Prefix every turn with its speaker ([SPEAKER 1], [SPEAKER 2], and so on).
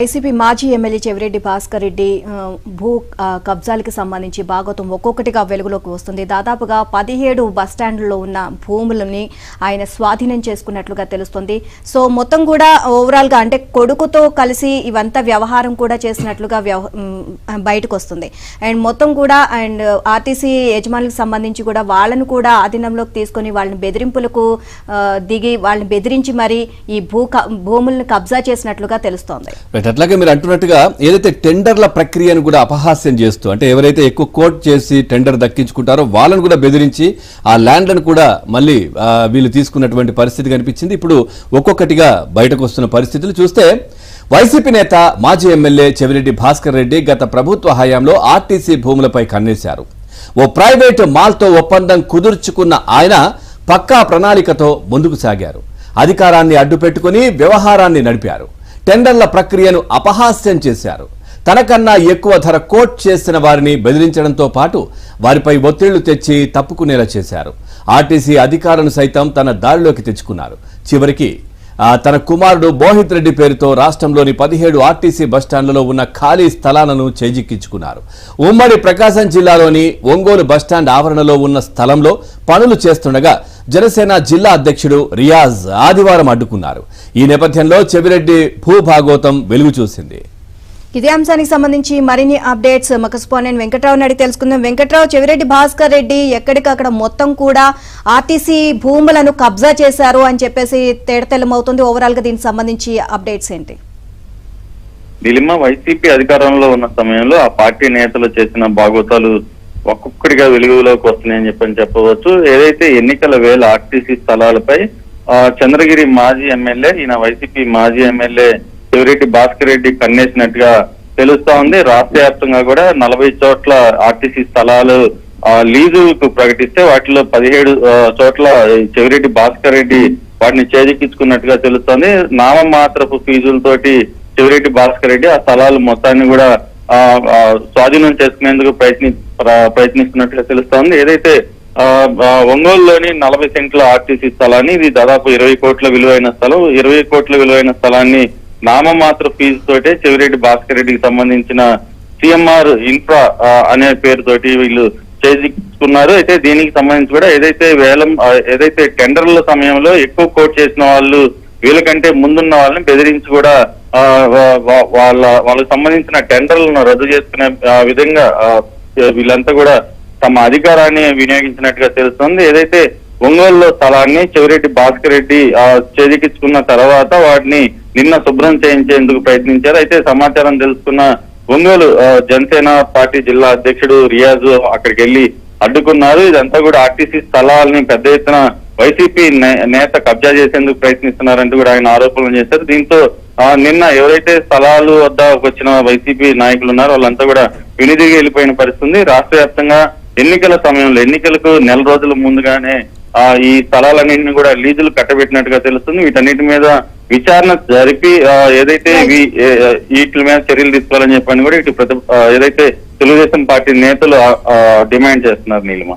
[SPEAKER 1] YCP మాజీ MLA Chevireddy Bhaskar Reddy భూ కబ్జాలకు సంబంధించి భాగోతం ఒక్కొక్కటిగా వెలుగులోకి వస్తుంది. దాదాపుగా పదిహేడు బస్టాండ్లో ఉన్న భూములని ఆయన స్వాధీనం చేసుకున్నట్లుగా తెలుస్తుంది. సో మొత్తం కూడా ఓవరాల్గా అంటే కొడుకుతో కలిసి ఇవంతా వ్యవహారం కూడా చేసినట్లుగా బయటకు వస్తుంది. అండ్ మొత్తం కూడా అండ్ ఆర్టీసీ యజమానులకు సంబంధించి కూడా వాళ్ళను కూడా ఆధీనంలోకి తీసుకొని వాళ్ళని బెదిరింపులకు దిగి వాళ్ళని బెదిరించి మరి ఈ భూ క- భూములను కబ్జా చేసినట్లుగా తెలుస్తోంది.
[SPEAKER 2] రైట్ అట్లాగే మీరు అంటున్నట్టుగా ఏదైతే టెండర్ల ప్రక్రియను కూడా అపహాస్యం చేస్తూ అంటే ఎవరైతే ఎక్కువ కోట్ చేసి టెండర్ దక్కించుకుంటారో వాళ్ళను కూడా బెదిరించి ఆ ల్యాండ్లను కూడా మళ్ళీ వీళ్ళు తీసుకున్నటువంటి పరిస్థితి కనిపించింది. ఇప్పుడు ఒక్కొక్కటిగా బయటకు వస్తున్న పరిస్థితులు చూస్తే వైసీపీ నేత మాజీ ఎమ్మెల్యే చెవిరెడ్డి భాస్కర్ రెడ్డి గత ప్రభుత్వ హయాంలో ఆర్టీసీ భూములపై కన్నేశారు. ఓ ప్రైవేటు మాల్తో ఒప్పందం కుదుర్చుకున్న ఆయన పక్కా ప్రణాళికతో ముందుకు సాగారు. అధికారాన్ని అడ్డుపెట్టుకుని వ్యవహారాన్ని నడిపారు. టెండర్ల ప్రక్రియను అపహాస్యం చేశారు. తనకన్నా ఎక్కువ ధర కోట్ చేసిన వారిని బెదిరించడంతో పాటు వారిపై ఒత్తిళ్ళు తెచ్చి తప్పుకునేలా చేశారు. ఆర్టీసీ అధికారులను సైతం తన దారిలోకి తెచ్చుకున్నారు. చివరికి తన కుమారుడు మోహిత్ రెడ్డి పేరుతో రాష్ట్రంలోని పదిహేడు ఆర్టీసీ బస్టాండ్లలో ఉన్న ఖాళీ స్థలాలను చేజిక్కించుకున్నారు. ఉమ్మడి ప్రకాశం జిల్లాలోని ఒంగోలు బస్టాండ్ ఆవరణలో ఉన్న స్థలంలో పనులు చేస్తుండగా జనసేన జిల్లా అధ్యక్షుడు రియాజ్ ఆదివారం అడ్డుకున్నారు. ఈ నేపథ్యంలో చెవిరెడ్డి భూభాగోతం వెలుగు చూసింది
[SPEAKER 1] ఇదే అంశానికి సంబంధించి మరిన్ని అప్డేట్స్ మా కరెస్పాండెంట్ వెంకట్రావు అడిగి తెలుసుకుందాం. వెంకట్రావు చెవిరెడ్డి భాస్కర్ రెడ్డి ఎక్కడికక్కడ మొత్తం కూడా ఆర్టీసీ భూములను కబ్జా చేశారు అని చెప్పేసి తేడతెల్లమవుతుంది ఓవరాల్గా దీనికి సంబంధించి అప్డేట్స్ ఏంటి?
[SPEAKER 3] దిలిమ వైసీపీ అధికారంలో ఉన్న సమయంలో ఆ పార్టీ నేతలు చేసిన భాగోతాలు ఒక్కొక్కటిగా వెలుగులోకి వస్తున్నాయని చెప్పని చెప్పవచ్చు. ఏదైతే ఎన్నికల వేళ ఆర్టీసీ స్థలాలపై ఆ, చంద్రగిరి మాజీ ఎమ్మెల్యే ఈయన వైసీపీ మాజీ ఎమ్మెల్యే శివరెడ్డి భాస్కర్ రెడ్డి కన్నేసినట్టుగా తెలుస్తా ఉంది. రాష్ట్ర వ్యాప్తంగా కూడా నలభై చోట్ల ఆర్టీసీ స్థలాలు లీజుకు ప్రకటిస్తే వాటిలో పదిహేడు చోట్ల చెవిరెడ్డి భాస్కర్ రెడ్డి వాటిని చేజిక్కించుకున్నట్టుగా తెలుస్తోంది. నామమాత్రపు ఫీజులతోటి చెవిరెడ్డి భాస్కర్ రెడ్డి ఆ స్థలాలు మొత్తాన్ని కూడా స్వాధీనం చేసుకునేందుకు ప్రయత్ని ప్రయత్నిస్తున్నట్టుగా తెలుస్తోంది. ఏదైతే ఆ, ఒంగోలులోని నలభై సెంట్ల ఆర్టీసీ స్థలాన్ని ఇది దాదాపు ఇరవై కోట్ల విలువైన స్థలం. ఇరవై కోట్ల విలువైన స్థలాన్ని నామమాత్ర ఫీజు తోటే చెవిరెడ్డి భాస్కర్ రెడ్డికి సంబంధించిన సిఎంఆర్ ఇన్ఫ్రా అనే పేరుతోటి వీళ్ళు చేయించుకున్నారు. అయితే దీనికి సంబంధించి కూడా ఏదైతే వేలం ఏదైతే టెండర్ల సమయంలో ఎక్కువ కోట్ చేసిన వాళ్ళు వీళ్ళకంటే ముందున్న వాళ్ళని బెదిరించి కూడా వాళ్ళ వాళ్ళకి సంబంధించిన టెండర్లను రద్దు చేసుకునే విధంగా వీళ్ళంతా కూడా తమ అధికారాన్ని వినియోగించినట్టుగా తెలుస్తుంది. ఏదైతే ఒంగోలులో స్థలాన్ని చెవిరెడ్డి భాస్కర్ రెడ్డి చేజిక్కించుకున్న తర్వాత వాటిని నిన్న శుభ్రం చేయించేందుకు ప్రయత్నించారు. అయితే సమాచారం తెలుసుకున్న ఒంగోలు జనసేన పార్టీ జిల్లా అధ్యక్షుడు రియాజ్ అక్కడికి వెళ్ళి అడ్డుకున్నారు. ఇదంతా కూడా ఆర్టీసీ స్థలాలని పెద్ద ఎత్తున వైసీపీ నే- నేత కబ్జా చేసేందుకు ప్రయత్నిస్తున్నారంటూ కూడా ఆయన ఆరోపణలు చేశారు. దీంతో ఆ, నిన్న ఎవరైతే స్థలాలు వద్ద వచ్చిన వైసీపీ నాయకులు ఉన్నారో వాళ్ళంతా కూడా వినిదిగి వెళ్ళిపోయిన పరిస్థితుంది. రాష్ట్ర వ్యాప్తంగా ఎన్నికల సమయంలో ఎన్నికలకు నెల రోజుల ముందుగానే ఆ ఈ స్థలాలన్నింటినీ కూడా లీజులు కట్టబెట్టినట్టుగా తెలుస్తుంది. వీటన్నిటి మీద విచారణ జరిపి ఏదైతే వీటి మీద చర్యలు తీసుకోవాలని చెప్పని కూడా ఇటు ప్రతి ఏదైతే తెలుగుదేశం పార్టీ నేతలు డిమాండ్ చేస్తున్నారు నీలిమ.